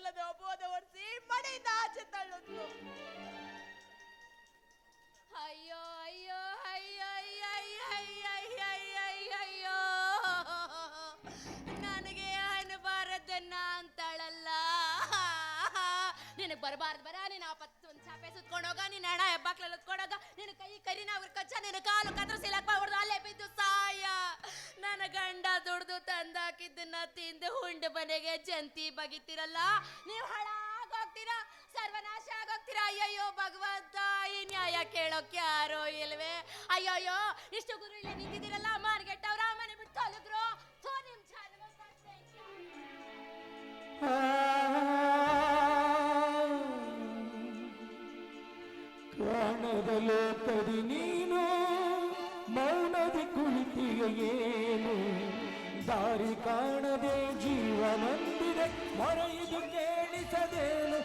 ಸಲ್ಲದ ಅಪವಾದ ಹೊರಿಸಿ ಮನೆಯಿಂದ ಆಚೆ ತಳ್ಳುತ್ತು ಅಯ್ಯೋ ಅಯ್ಯೋ ಅಯ್ಯೋ ಅಯ್ಯೋ ಅಯ್ಯೋ ಅಯ್ಯೋ ಅಯ್ಯೋ ನನಗೆ ಅಂತಳಲ್ಲ. ನಿನಗೆ ಬರಬಾರ್ದು ಬರ, ನೀನು ಆ ಪತ್ತು ಒಂದು ಚಾಪೆ ಹೋಗ ನಿನ್ನ ಹಣ ಹೆಬ್ಬಾಕ್ಲಲ್ಲಿ ಹೋಗ. ನಿನ್ನ ಕೈ ಕರಿನ ಅವ್ರ ಕಚ್ಚ ನಿನ್ನ ಕಾಲು ಕತ್ರ ಸಿಲಕ್ಕ ಹೊಡೆದು ಅಲ್ಲೇ ಬಿದ್ದು ಸಾಯ. ನನ್ನ ಗಂಡ ತಿಂದು ಹುಂಡ ಮನೆಗೆ ಜಂತಿ ಬಗಿತಿರಲ್ಲ? ನೀವು ಹಾಳಾಗೋಗ್ತೀರಾ? ಸರ್ವನಾಶ ಆಗೋಗ್ತೀರಾ? ಅಯ್ಯಯ್ಯೋ, ಭಗವಂತ, ಈ ನ್ಯಾಯ ಕೇಳೋಕೆ ಯಾರೋ ಇಲ್ವೇ? ಅಯ್ಯಯ್ಯೋ, ಇಷ್ಟು ಗುರು ಇಲ್ಲಿ ನಿಂತಿದ್ದೀರಲ್ಲ? ಮಾರ್ಗೆಟ್ಟವ್ರ ಮನೆ ಬಿಟ್ಟು ತೊಲಗ್ರು ಥೋ, ನಿಮ್ ಲೋಕದಿ ನೀನು, ಮೌನದಿ ಕುಳಿತಿಗೆ ಏನು ದಾರಿ ಕಾಣದೆ ಜೀವನಂದಿದೆ ಮೊರೆಯಿದು ಕೇಳಿಸದೇನು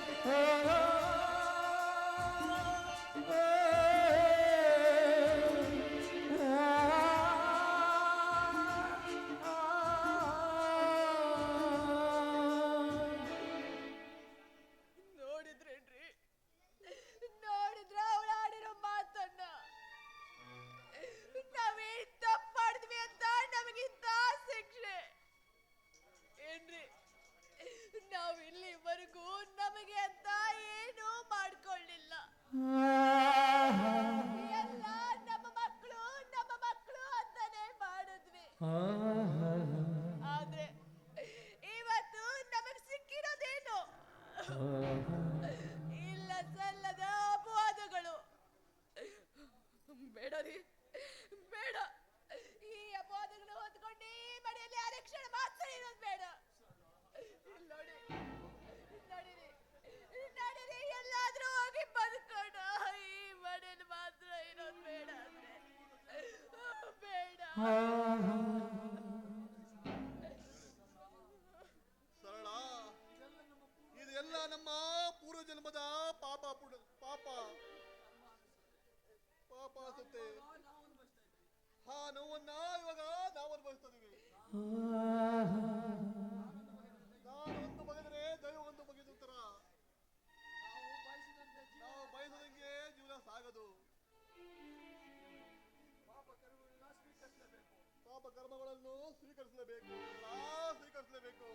ಸರಳ. ಇದೆಲ್ಲ ನಮ್ಮ ಪೂರ್ವ ಜನ್ಮದ ಪಾಪ ಪಾಪ. ಪಾಪ ಅನ್ಸುತ್ತೆ. ಹಾ ನೋವನ್ನ ಇವಾಗ ನಾವು ಅನುಭವಿಸ್ತಾ ಇದೀವಿ. ಕರ್ಮಗಳನ್ನು ಸ್ವೀಕರಿಸಲೇಬೇಕು. ಸ್ವೀಕರಿಸಲೇಬೇಕು.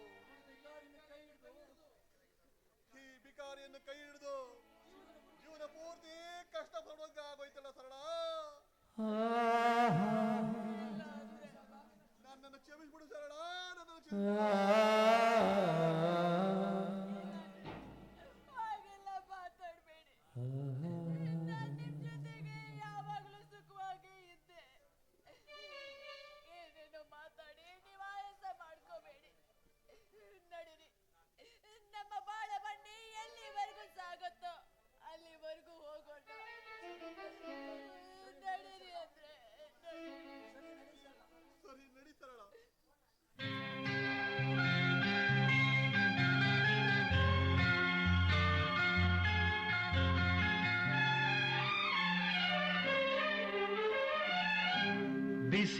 ಈ ಬಿಕಾರಿಯನ್ನು ಕೈ ಹಿಡಿದು ಜೀವನ ಪೂರ್ತಿ ಕಷ್ಟ ಪಡುವಂಗ ಆಗೋಯ್ತಲ್ಲ ಸರಳ? ನನ್ನನ್ನು ಕ್ಷಮಿಸ್ಬಿಡು ಸರಳ, ನನ್ನನ್ನು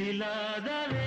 శిలాదవే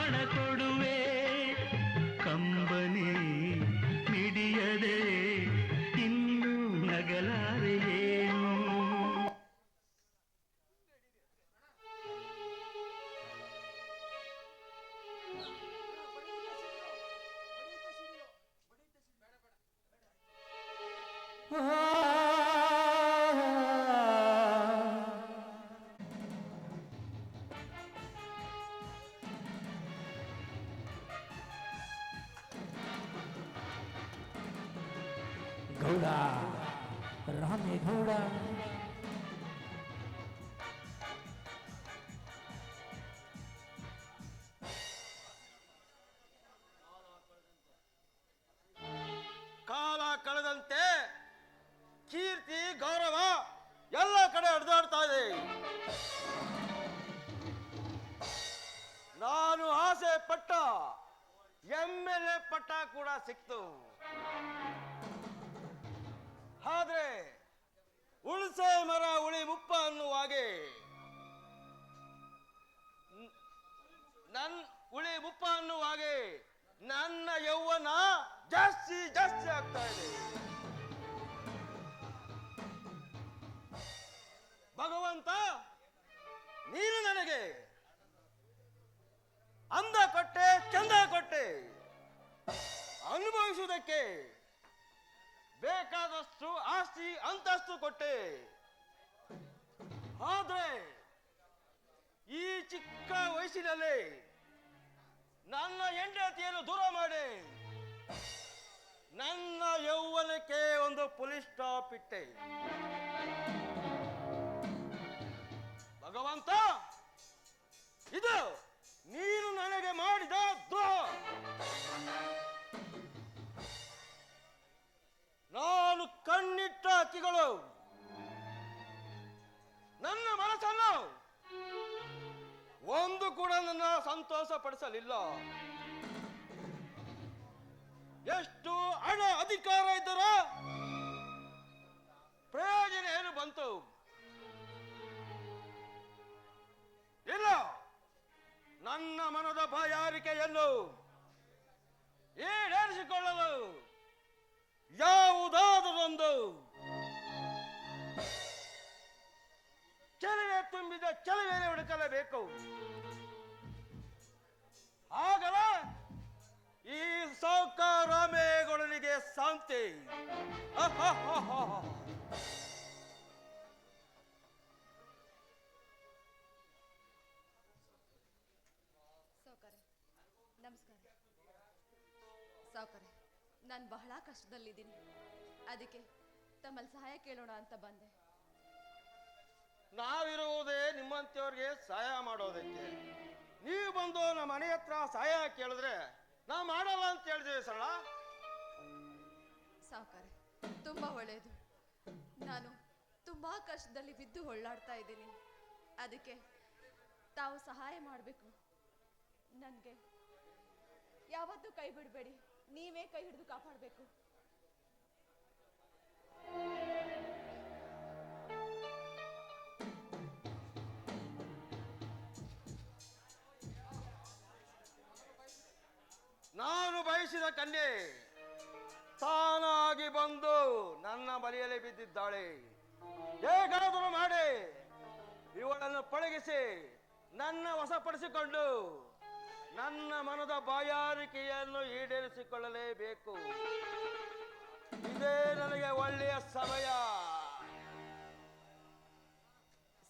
ಪ್ರಾಣ ಕಡೆ ಹಡ್ದಾಡ್ತಾ ಇದೆ. ನಾನು ಆಸೆ ಪಟ್ಟ ಎಂ ಎಲ್ ಎ ಪಟ್ಟ ಕೂಡ ಸಿಕ್ತು. ಆದ್ರೆ ಉಳಿಸೆ ಮರ ಉಳಿ ಮುಪ್ಪ ಅನ್ನುವಾಗೆ ನನ್ ಉಳಿ ಮುಪ್ಪ ಅನ್ನುವಾಗೆ ನನ್ನ ಯೌವನ ಜಾಸ್ತಿ ಜಾಸ್ತಿ ಆಗ್ತಾ ಇದೆ. ಭಗವಂತ, ನೀನು ನನಗೆ ಅಂದ ಕೊಟ್ಟೆ, ಚಂದ ಕೊಟ್ಟೆ. ಅನುಭವಿಸುವುದಕ್ಕೆ ಬೇಕಾದಷ್ಟು ಆಸ್ತಿ, ಅಂತಸ್ತು ಕೊಟ್ಟೆ. ಆದ್ರೆ ಈ ಚಿಕ್ಕ ವಯಸ್ಸಿನಲ್ಲಿ ನನ್ನ ಹೆಂಡತಿಯನ್ನು ದೂರ ಮಾಡಿ ನನ್ನ ಯೌವನಕ್ಕೆ ಒಂದು ಪೊಲೀಸ್ ಸ್ಟಾಪ್ ಇಟ್ಟೆ. ಭಗವಂತ ಇದು ನೀನು ನನಗೆ ಮಾಡಿದ ದ್ರೋಹ. ನಾನು ಕಣ್ಣಿಟ್ಟ ಅಕ್ಕಿಗಳು, ನನ್ನ ಮನಸ್ಸನ್ನು ಒಂದು ಕೂಡ ನನ್ನ ಸಂತೋಷ ಪಡಿಸಲಿಲ್ಲ ಎಷ್ಟು ಹಣ ಅಧಿಕಾರ ಇದ್ದರ ಪ್ರಯೋಜನ ಏನು ಬಂತು? ಇಲ್ಲ. ನನ್ನ ಮನದ ಬಾಯಾರಿಕೆಯನ್ನು ಈಡೇರಿಸಿಕೊಳ್ಳಲು ಯಾವುದಾದರೊಂದು ಚೆಲುವೆ ತುಂಬಿದ ಚೆಲುವೆನೆ ಹುಡುಕಲೇಬೇಕು. ಆಗಲ ಈ ಸೌಕಾರಾಮೇಗೌಡನಿಗೆ ಶಾಂತಿ ನಾನು ಬಹಳ ಕಷ್ಟದಲ್ಲಿದ್ದೀನಿ. ಅದಕ್ಕೆ ತಮ್ಮಲ್ಲಿ ಸಹಾಯ ಕೇಳೋಣ ಅಂತ ಬಂದೆ. ನಾವಿರುವುದೇ ನಿಮ್ಮಂತವ್ರಿಗೆ ಸಹಾಯ ಮಾಡೋದಕ್ಕೆ. ನೀವು ಬಂದು ನಮ್ಮ ಮನೆ ಹತ್ರ ಸಹಾಯ ಕೇಳಿದ್ರೆ ನಾ ಮಾಡಲ್ಲ ಅಂತ ಹೇಳಿದ್ವಿ ಸಣ್ಣ ಸಾವುಕಾರೆ ತುಂಬಾ ಒಳ್ಳೆಯದು ನಾನು ತುಂಬಾ ಕಷ್ಟದಲ್ಲಿ ಬಿದ್ದು ಹೊಳ್ಳಾಡ್ತಾ ಇದ್ದೀನಿ. ಅದಕ್ಕೆ ತಾವು ಸಹಾಯ ಮಾಡಬೇಕು. ನನಗೆ ಯಾವತ್ತೂ ಕೈ ಬಿಡಬೇಡಿ. ನೀವೇ ಕೈ ಹಿಡಿದು ಕಾಪಾಡಬೇಕು. ನಾನು ಬಯಸಿದ ಕನ್ಯೆ ತಾನಾಗಿ ಬಂದು ನನ್ನ ಬಲಿಯಲ್ಲಿ ಬಿದ್ದಿದ್ದಾಳೆ. ಹೇಗಾದರೂ ಮಾಡಿ ಇವಳನ್ನು ಪಳಗಿಸಿ ನನ್ನ ವಶಪಡಿಸಿಕೊಂಡು ನನ್ನ ಮನದ ಬಾಯಾರಿಕೆಯನ್ನು ಈಡೇರಿಸಿಕೊಳ್ಳಲೇಬೇಕು. ಇದೇ ನನಗೆ ಒಳ್ಳೆಯ ಸಮಯ.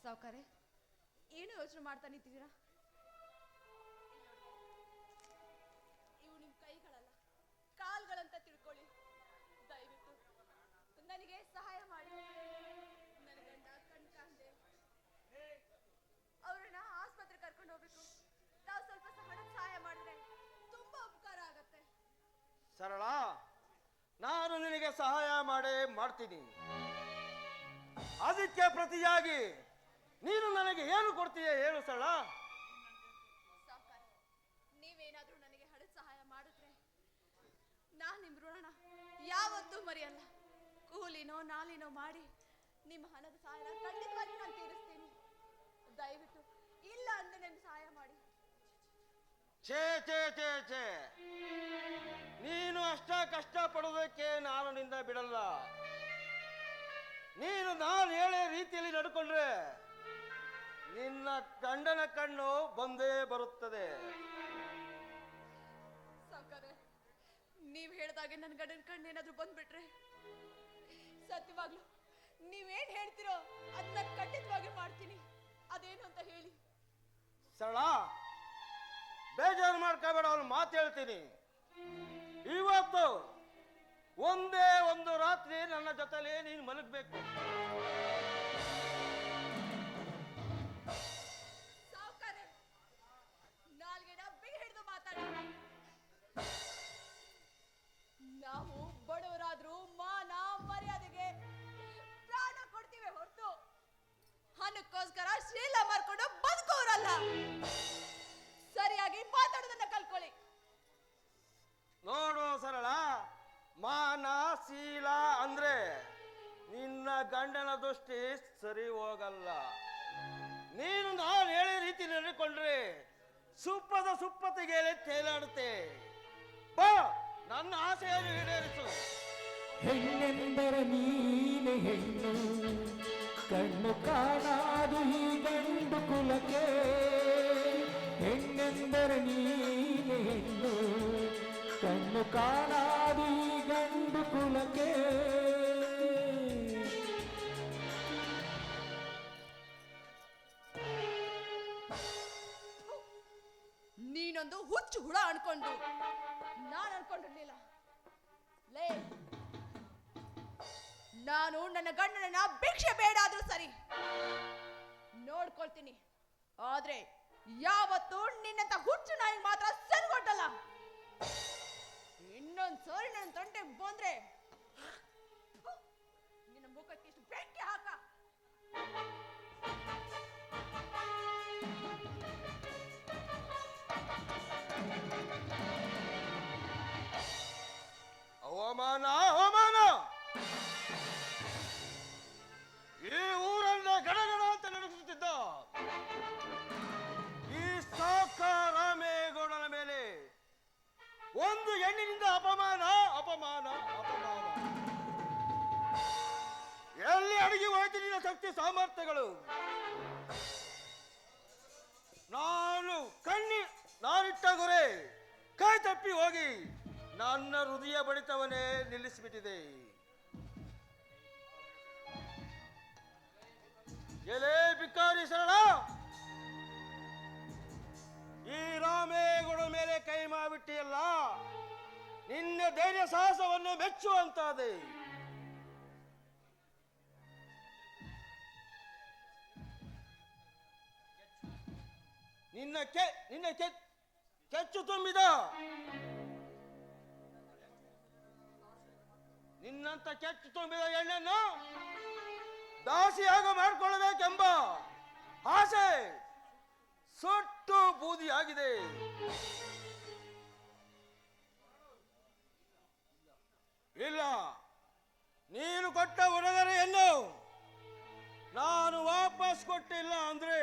ಸಾವುಕಾರೆ ಏನು ಯೋಚನೆ ಮಾಡ್ತಾ ನಿಂತಿದ್ದೀರಾ? ಇವು ನಿಮ್ಮ ಕೈಗಳಲ್ಲ ಕಾಲ್ಗಳಂತ ತಿಳ್ಕೊಳ್ಳಿ. ದಯವಿಟ್ಟು ನನಗೆ ಸಹಾಯ ಮಾಡಿ ನನ್ನ ಗಂಡ ಕಣ್ ಕಾಣ್ದೆ ಅವ್ರನ್ನ ಆಸ್ಪತ್ರೆ ಕರ್ಕೊಂಡು ಹೋಗ್ಬೇಕು ತಾವು ಸ್ವಲ್ಪ ಸ- ಹಣದ ಸಹಾಯ ಮಾಡಿದ್ರೆ ತುಂಬಾ ಉಪಕಾರ ಆಗತ್ತೆ ಸರಳ ನಾನು ನಿನಗೆ ಸಹಾಯ ಮಾಡೇ ಮಾಡ್ತೀನಿ. ಅದಕ್ಕೆ ಪ್ರತಿಯಾಗಿ ನೀನು ನನಗೆ ಏನು ಕೊಡ್ತೀಯ ಹೇಳು ಸರಳ. ನೀವೇನಾದ್ರೂ ನನಗೆ ಹಣದ ಸಹಾಯ ಮಾಡಿದ್ರೆ ನಾನು ನಿಮ್ಮ ಋಣ ಯಾವತ್ತೂ ಮರೆಯಲ್ಲ. ಕೂಲಿನೋ ನಾಲಿನೋ ಮಾಡಿ ನಿಮ್ಮ ಹಣದ ಸಹಾಯ ಖಂಡಿತವಾಗಿ ನಾನು ತೀರಿಸ್ತೀನಿ. ದಯವಿಟ್ಟು ಇಲ್ಲ ಅಂದ್ರೆ ನಿಮ್ಗೆ ಸಹಾಯ ಮಾಡಿ. ಛೇ ಛೇ ಛೇ ಛೇ. ನೀನು ಅಷ್ಟ ಕಷ್ಟ ಪಡೋದಕ್ಕೆ ನಾನು ನಿಂದ ಬಿಡಲ್ಲ. ನೀನು ನಾನು ಹೇಳೋ ರೀತಿಯಲ್ಲಿ ನಡ್ಕೊಂಡ್ರೆ ನಿನ್ನ ಗಂಡನ ಕಣ್ಣು ಬಂದೇ ಬರುತ್ತದೆ. ಸಾಕಾರೆ ನೀವ್ ಹೇಳ್ದಾಗೆ ನನ್ನ ಗಂಡನ ಕಣ್ಣು ಏನಾದ್ರೂ ಬಂದ್ಬಿಟ್ರೆ? ಸತ್ಯವಾಗ್ಲು ನೀವೇನ್ ಹೇಳ್ತಿರೋ ಅದನ್ನ ಖಂಡಿತವಾಗಿ ಮಾಡ್ತೀನಿ. ಅದೇನು ಅಂತ ಹೇಳಿ. ಸರಳ ಬೇಜಾರು ಮಾಡ್ಕೋಬೇಡ ಅವ್ನು ಮಾತು ಹೇಳ್ತೀನಿ. ಇವತ್ತು ಒಂದೇ ಒಂದು ರಾತ್ರಿ ನನ್ನ ಜೊತೆಲೇ ನೀನು ಮಲಗಬೇಕು. ಹೋಗಲ್ಲ. ನೀನು ನಾನು ಹೇಳೋ ರೀತಿ ನಡೆಕೊಂಡ್ರೆ ಸುಪ್ಪದ ಸುಪ್ಪತ್ತಿಗೆ ತೇಲಾಡುತ್ತೆ. ಬಾ, ನನ್ನ ಆಸೆಯನ್ನು ಈಡೇರಿಸು. ಹೆಣ್ಣೆಂದರೆ ನೀನೆ ಹೆಣ್ಣು, ಕಣ್ಣು ಕಾಣಾದು ಈ ಗಂಡು ಕುಲಕ್ಕೆ. ಹೆಣ್ಣೆಂದರೆ ನೀನೆ ಹೆಣ್ಣು, ಕಣ್ಣು ಕಾಣಾದು ಈ ಗಂಡು ಕುಲಕ್ಕೆ. ನೀನೊಂದು ಹುಚ್ಚು ಹುಳ ಅನ್ಕೊಂಡು. ನಾನು ಅನ್ಕೊಂಡಿರ್ಲಿಲ್ಲ. ಲೇ, ನಾನು ನನ್ನ ಗಂಡನನ್ನ ಭಿಕ್ಷೆ ಬೇಡ ಆದ್ರೂ ಸರಿ. ನೋಡ್ಕೊಳ್ತೀನಿ. ಆದ್ರೆ ಯಾವತ್ತು ನಿನ್ನಂತ ಹುಚ್ಚು ನಾಯಿ ಮಾತ್ರ ಸರಿಗೊಟ್ಟಲ್ಲ. ಇನ್ನೊಂದ್ ಸಾರಿ ನನ್ನ ತಂಟೆ ಬಂದ್ರೆ ಅವಮಾನ ಅವಮಾನ ಈ ಊರನ್ನ ಗಡಗಡ ಅಂತ ನಡೆಸುತ್ತಿದ್ದ ಈ ಸಾಕಾರಾಮೇಗೌಡನ ಮೇಲೆ ಒಂದು ಹೆಣ್ಣಿನಿಂದ ಅಪಮಾನ ಅಪಮಾನ ಅಪಮಾನ. ಎಲ್ಲಿ ಅಡಗಿ ಹೋಯ್ತು ನಿನ್ನ ಶಕ್ತಿ, ಸಾಮರ್ಥ್ಯಗಳು? ನನ್ನ ಹೃದಯ ಬಡಿತವನೇ ನಿಲ್ಲಿಸಿಬಿಟ್ಟಿದೆ. ಎಲೆ ಬಿಕ್ಕಾರಿ ಸರಳ ಈ ರಾಮೇಗೌಡ ಮೇಲೆ ಕೈ ಮಾಡಿಬಿಟ್ಟಿಯಲ್ಲ ನಿನ್ನ ಧೈರ್ಯ ಸಾಹಸವನ್ನು ಮೆಚ್ಚುವಂತಾದೆ. ನಿನ್ನ ಕೆ, ನಿನ್ನ ಕೆಚ್ಚು ತುಂಬಿದ. ನಿನ್ನಂತ ಕೆಟ್ಟು ತುಂಬಿದ ಎಣ್ಣೆನ್ನು ದಾಸಿಯಾಗ ಮಾಡಿಕೊಳ್ಳಬೇಕೆಂಬ ಆಸೆ ಸುಟ್ಟು ಬೂದಿಯಾಗಿದೆ. ಇಲ್ಲ, ನೀನು ಕೊಟ್ಟ ಉಡುಗೊರೆಯನ್ನು ನಾನು ವಾಪಸ್ ಕೊಟ್ಟಿಲ್ಲ ಅಂದ್ರೆ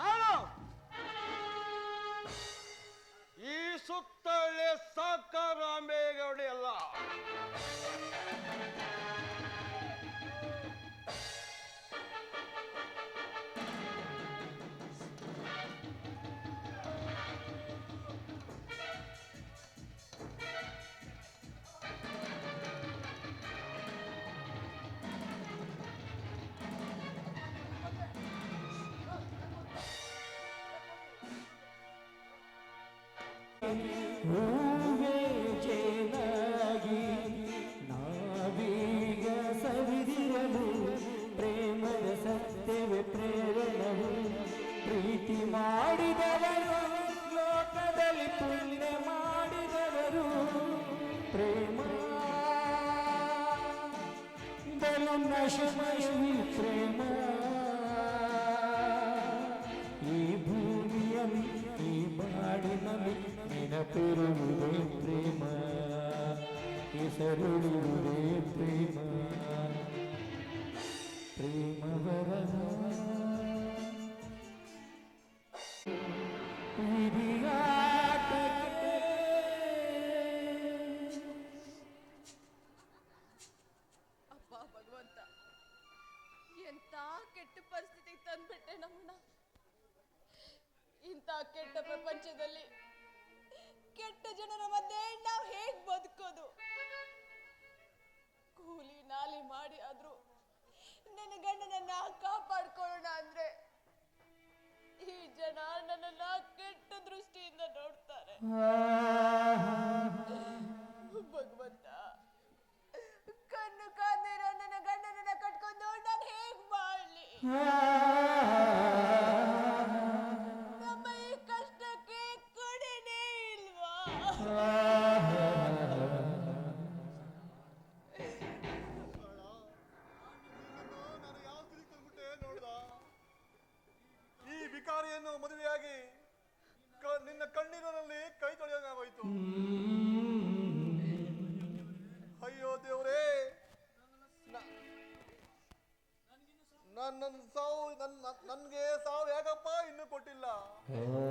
ನಾನು ಸುತ್ತಳೆ ಸಾಕಾರಾಮೇಗೌಡಿ ಅಲ್ಲ ಹೂವೇ ಜೇನಾಗಿ ನಾವೀಗ ಸವಿದಿರಲು ಪ್ರೇಮದ ಸತ್ಯವೇ ಪ್ರೇರಣವು ಪ್ರೀತಿ ಮಾಡಿದವರು ಲೋಕದಲ್ಲಿ ಪುಣ್ಯ ಮಾಡಿದವರು. ಪ್ರೇಮ. ಬಲು Oh.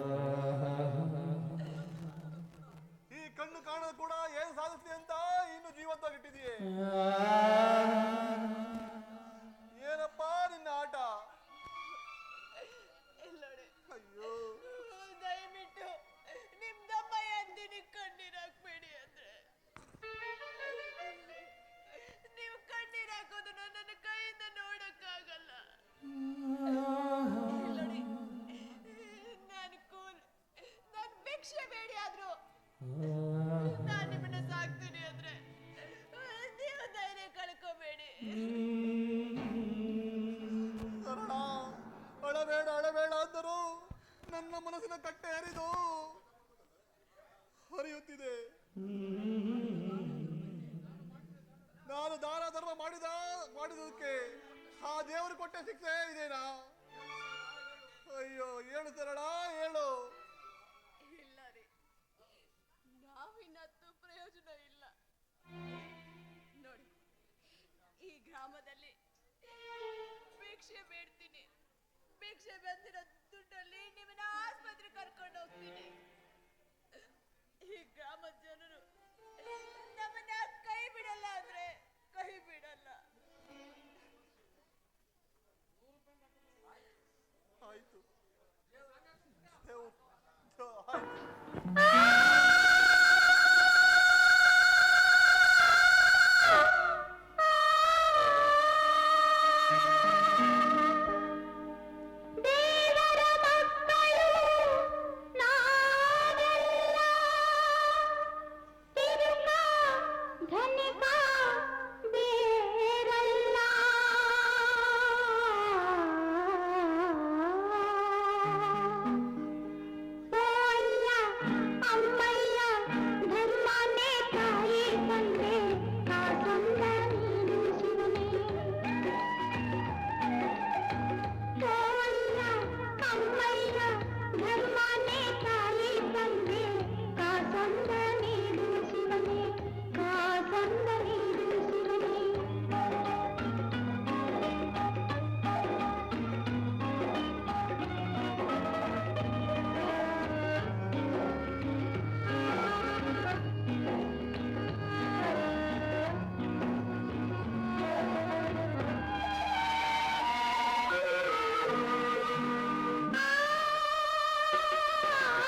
ಭಿಕ್ಷೆ ಬಂದಿರೋ ದುಡ್ಡಲ್ಲಿ ನಿಮ್ಮನ್ನ ಆಸ್ಪತ್ರೆ ಕರ್ಕೊಂಡು ಹೋಗ್ತೀನಿ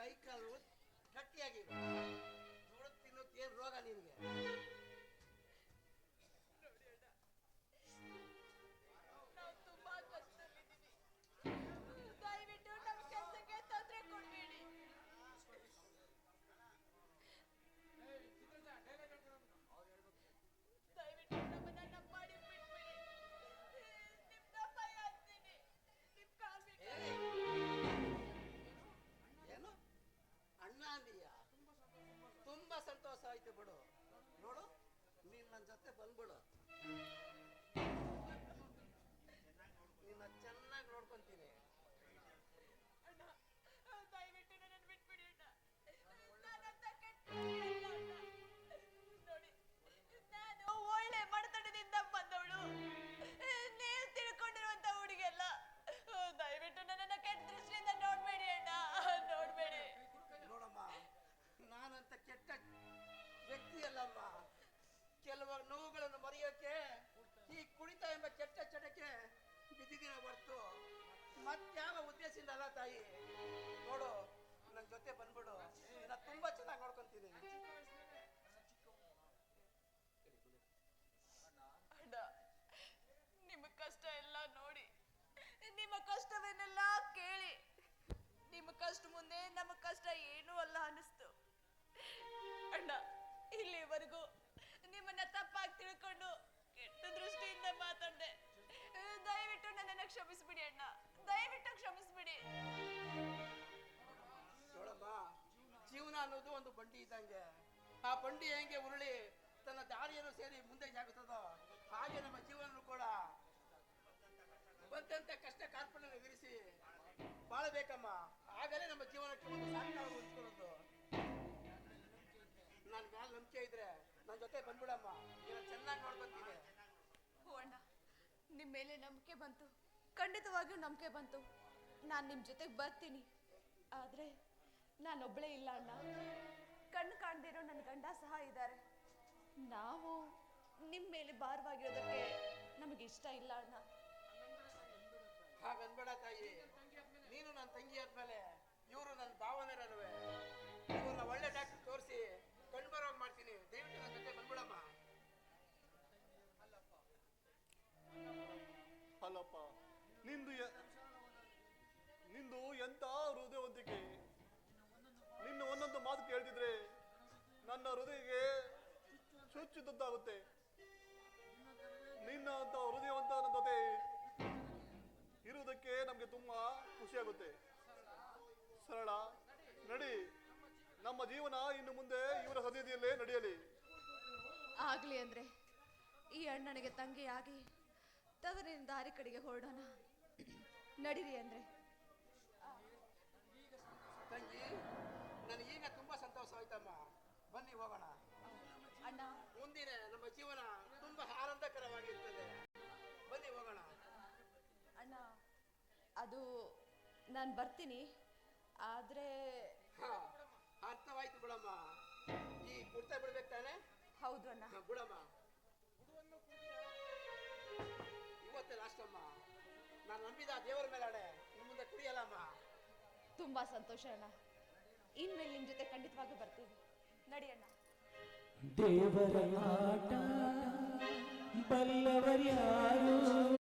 ಕೈ ಕಾಲು ಗಟ್ಟಿಯಾಗಿ. ವ್ಯಕ್ತಿ ಅಲ್ಲಮ್ಮ ಕೆಲವು ನೋವುಗಳನ್ನು ಮರೆಯೋಕೆ ಈ ಕುಣಿತ ಎಂಬ ಕೆಟ್ಟ ಚಟಕ್ಕೆ ಬಿದ್ದಿದ್ದೀನ ಹೊರ್ತು. ಮತ್ತಾವ ಉದ್ದೇಶದಿಂದ ಅಲ್ಲ ತಾಯಿ? ನೋಡು ನನ್ನ ಜೊತೆ ಬಂದ್ಬಿಡು. ನಾನು ತುಂಬಾ ಚೆನ್ನಾಗಿ ನೋಡ್ಕೊಂತೀನಿ. ಅಣ್ಣ, ನಿಮ್ಮ ಕಷ್ಟ ಎಲ್ಲ ನೋಡಿ, ನಿಮ್ಮ ಕಷ್ಟವನ್ನೆಲ್ಲ ಕೇಳಿ. ನಿಮ್ಮ ಕಷ್ಟ ಮುಂದೆ ನಮ್ಮ ಕಷ್ಟ ಏನೂ ಇಲ್ಲಿವರೆಗೂ ನಿಮ್ಮನ್ನ ತಪ್ಪಾಗಿ ತಿಳ್ಕೊಂಡು ಕೆಟ್ಟ ದೃಷ್ಟಿಯಿಂದ ಮಾತಾಡ್ದೆ ದಯವಿಟ್ಟು ನನ್ನನ್ನು ಕ್ಷಮಿಸ್ಬಿಡಿ ಅಣ್ಣ. ದಯವಿಟ್ಟು ಕ್ಷಮಿಸ್ಬಿಡಿ. ಜೀವನ ಅನ್ನೋದು ಒಂದು ಬಂಡಿ ಇದ್ದಂಗೆ. ಆ ಬಂಡಿ ಹೆಂಗೆ ಉರುಳಿ ತನ್ನ ದಾರಿಯನ್ನು ಸೇರಿ ಮುಂದೆ ಸಾಗುತ್ತದೋ, ಹಾಗೆ ನಮ್ಮ ಜೀವನ ಕೂಡ ಬಂದಂತ ಕಷ್ಟ ಕಾರ್ಪಣ್ಯ ಎದುರಿಸಿ ಬಾಳಬೇಕಮ್ಮ. ಆಗಲೇ ನಮ್ಮ ಜೀವನಕ್ಕೆ ಒಂದು ಸಾಕಾರ ಹೊಂದ್ಕೊಳ್ಳೋದು ಜೊತೆ ಬಂದ್ಬಿಡಮ್ಮ. ನೀನು ಚೆನ್ನಾಗಿ ನೋಡ್ಕೊಂತೀನಿ ಹ್ಞೂ ಅಣ್ಣ ನಿಮ್ಮ ಮೇಲೆ ನಂಬಿಕೆ ಬಂತು. ಖಂಡಿತವಾಗಿಯೂ ನಂಬಿಕೆ ಬಂತು. ನಾನು ನಿಮ್ಮ ಜೊತೆಗೆ ಬರ್ತೀನಿ. ಆದರೆ ನಾನೊಬ್ಬಳೇ ಇಲ್ಲ ಅಣ್ಣ. ಕಣ್ಣು ಕಾಣ್ದಿರೋ ನನ್ನ ಗಂಡ ಸಹ ಇದ್ದಾರೆ. ನಾವು ನಿಮ್ಮ ಮೇಲೆ ಭಾರವಾಗಿರೋದಕ್ಕೆ ನಮಗೆ ಇಷ್ಟ ಇಲ್ಲ ಅಣ್ಣ. ಹಾಗನ್ಬೇಡ ತಾಯಿ. ನೀನು ನನ್ನ ತಂಗಿ ಆದ್ಮೇಲೆ ಇವರು ನನ್ನ ಭಾವನೆರಲ್ವೇ. ಇವ್ರನ್ನ ಒಳ್ಳೆ ಡಾಕ್ಟರ್ ಅಲ್ಲಪ್ಪ ನಿಂದು ನಿಂದು ಎಂತ ಹೃದಯವಂತಿಕೆ ನಿನ್ನ ಒಂದೊಂದು ಮಾತು ಕೇಳ್ತಿದ್ರೆ ನನ್ನ ಹೃದಯಕ್ಕೆ ಚುಚ್ಚಿದಂತಾಗುತ್ತೆ ನಿನ್ನ ಅಂತ ಹೃದಯವಂತನ ಜೊತೆ ಇರುವುದಕ್ಕೆ ನಮಗೆ ತುಂಬಾ ಖುಷಿಯಾಗುತ್ತೆ. ಸರಳ, ನಡಿ. ನಮ್ಮ ಜೀವನ ಇನ್ನು ಮುಂದೆ ಇವರ ಸನ್ನಿಧಿಯಲ್ಲೇ ನಡೆಯಲಿ. ಆಗ್ಲಿ ಅಂದ್ರೆ, ಈ ಅಣ್ಣನಿಗೆ ತಂಗಿಯಾಗಿ ತವರಿನ ದಾರಿ ಕಡೆಗೆ ಹೊರಡೋಣ. ನಡೀರಿ ಅಂದ್ರೆ. ತಂಗಿ ನನಗೀಗ ತುಂಬಾ ಸಂತೋಷ ಆಯ್ತಮ್ಮ. ಬನ್ನಿ ಹೋಗೋಣ. ಅಣ್ಣ. ಮುಂದಿನ ನಮ್ಮ ಜೀವನ ತುಂಬಾ ಆನಂದಕರವಾಗಿರ್ತದೆ. ಬನ್ನಿ ಹೋಗೋಣ. ಅಣ್ಣ ಅದು ನಾನು ಬರ್ತೀನಿ. ಆದ್ರೆ ಅರ್ಥವಾಯ್ತು ಬಿಡಮ್ಮ. ಈ ಕುರ್ತಾ ಬಿಡ್ಬೇಕು ತಾನೆ? ಹೌದು ಅಣ್ಣ. ಬಿಡಮ್ಮ. ನಾನು ನಂಬಿದ ದೇವರ ಮೇಲೆ ಆಡೆ ಇನ್ನು ಮುಂದೆ ಕುಡಿಯಲ್ಲಮ್ಮ ತುಂಬಾ ಸಂತೋಷ ಅಣ್ಣ. ಇನ್ಮೇಲೆ ನಿಮ್ಮ ಜೊತೆ ಖಂಡಿತವಾಗಿ ಬರ್ತೀವಿ ನಡಿ ಅಣ್ಣ. ದೇವರ ಆಟ ಬಲ್ಲವರ್ಯಾರು